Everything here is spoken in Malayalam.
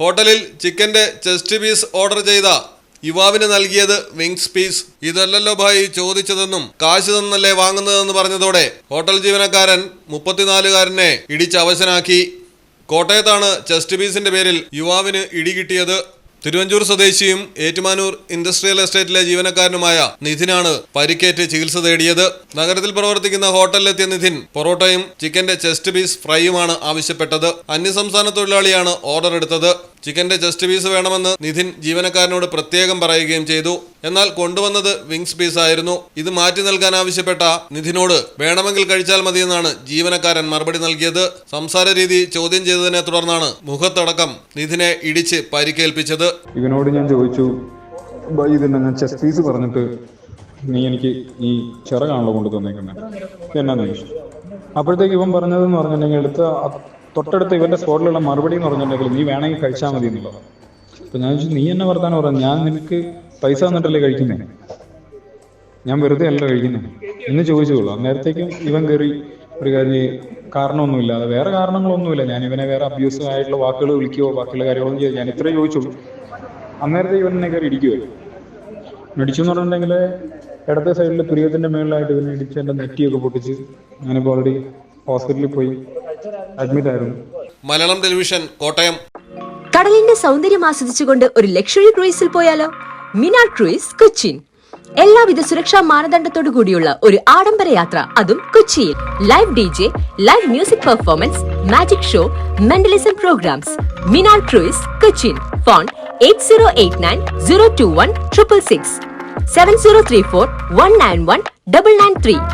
ഹോട്ടലിൽ ചിക്കന്റെ ചെസ്റ്റ് പീസ് ഓർഡർ ചെയ്ത യുവാവിന് നൽകിയത് വിങ്സ് പീസ്. ഇതല്ലല്ലോ ഭായി ചോദിച്ചതെന്നും കാശ് തന്നല്ലേ വാങ്ങുന്നതെന്ന് പറഞ്ഞതോടെ ഹോട്ടൽ ജീവനക്കാരൻ മുപ്പത്തിനാലുകാരനെ ഇടിച്ചവശനാക്കി കോട്ടയത്താണ് ചെസ്റ്റ് പീസിന്റെ പേരിൽ യുവാവിന് ഇടി കിട്ടിയത് തിരുവഞ്ചൂർ സ്വദേശിയും ഏറ്റുമാനൂർ ഇൻഡസ്ട്രിയൽ എസ്റ്റേറ്റിലെ ജീവനക്കാരനുമായ നിധിനാണ് പരിക്കേറ്റ് ചികിത്സ തേടിയത്. നഗരത്തിൽ പ്രവർത്തിക്കുന്ന ഹോട്ടലിലെത്തിയ നിധിൻ പൊറോട്ടയും ചിക്കന്റെ ചെസ്റ്റ് പീസ് ഫ്രൈയുമാണ് ആവശ്യപ്പെട്ടത്. അന്യസംസ്ഥാന തൊഴിലാളിയാണ് ഓർഡർ എടുത്തത്. ചിക്കന്റെ ജസ്റ്റ് പീസ് വേണമെന്ന് നിധിൻ ജീവനക്കാരനോട് പ്രത്യേകം പറയുകയും ചെയ്തു. എന്നാൽ കൊണ്ടുവന്നത് വിങ്സ് പീസ് ആയിരുന്നു. ഇത് മാറ്റി നൽകാൻ ആവശ്യപ്പെട്ട നിധിനോട് വേണമെങ്കിൽ കഴിച്ചാൽ മതിയെന്നാണ് ജീവനക്കാരൻ മറുപടി നൽകിയത്. സംസാര രീതി ചോദ്യം ചെയ്തതിനെ തുടർന്നാണ് മുഖത്തടക്കം നിധിനെ ഇടിച്ച് പരിക്കേൽപ്പിച്ചത്. ഇവനോട് ഞാൻ ചോദിച്ചു "ബൈ, ഇതുണ്ട് ഞാൻ ചെസ്റ്റ് പീസ് പറഞ്ഞിട്ട് നീ എനിക്ക് ഈ ചിറകാണല്ലോ കൊണ്ട് തന്നേക്കുന്നത് എന്നാന്ന് ചോദിച്ചു അപ്പോഴത്തേക്ക് ഇവൻ പറഞ്ഞതെന്ന് പറഞ്ഞിട്ടുണ്ടെങ്കിൽ എടുത്ത തൊട്ടടുത്ത് ഇവന്റെ സ്പോട്ടിലുള്ള മറുപടി എന്ന് പറഞ്ഞിട്ടുണ്ടെങ്കിൽ നീ വേണമെങ്കിൽ കഴിച്ചാൽ മതി എന്നുള്ളത്. അപ്പൊ ഞാൻ ചോദിച്ചു നീ എന്നെ വർത്താനം പറഞ്ഞു? ഞാൻ നിനക്ക് പൈസ തന്നിട്ടല്ലേ കഴിക്കുന്നേ? ഞാൻ വെറുതെ അല്ല കഴിക്കുന്നേ. എന്ന് ചോദിച്ചോളൂ അന്നേരത്തേക്കും ഇവൻ കയറി ഒരു കാര്യം കാരണമൊന്നുമില്ല. അത് വേറെ കാരണങ്ങളൊന്നുമില്ല. ഞാൻ ഇവനെ വേറെ അബ്യൂസീവ് ആയിട്ടുള്ള വാക്കുകൾ വിളിക്കുകയോ ബാക്കിയുള്ള കാര്യങ്ങളൊന്നും ചെയ്യാം ഞാൻ ഇത്രയും ചോദിച്ചുള്ളൂ. അന്നേരത്തെ ഇവൻ എന്നെ കയറി ഇടിക്കുമായിരുന്നു ഇടിച്ചു എന്ന് പറഞ്ഞിട്ടുണ്ടെങ്കിൽ ഇടത്തെ സൈഡിൽ പ്രിയത്തിന്റെ മേളിലായിട്ട് ഇവനെ ഇടിച്ച് എന്റെ നെറ്റിയൊക്കെ പൊട്ടിച്ച് ഞാനിപ്പോൾ ഓൾറെഡി ഹോസ്പിറ്റലിൽ പോയി അഡ്മിറ്റ് ആയിരുന്നു മലയാളം ടെലിവിഷൻ കോട്ടയം. കടലിന്റെ സൗന്ദര്യം ആസ്വദിച്ചുകൊണ്ട് ഒരു ലക്ഷറി ക്രൂയിസിൽ പോയാലോ? മിനാർ ക്രൂയിസ് കൊച്ചിൻ എല്ലാവിധ സുരക്ഷാ മാനദണ്ഡത്തോടു കൂടിയുള്ള ഒരു ആഡംബര യാത്ര അതും കൊച്ചിയിൽ. Live D J live music performance magic show mentalism programs Minar cruise Cochin phone eight zero eight nine zero two one triple six seven zero three four one nine one double nine three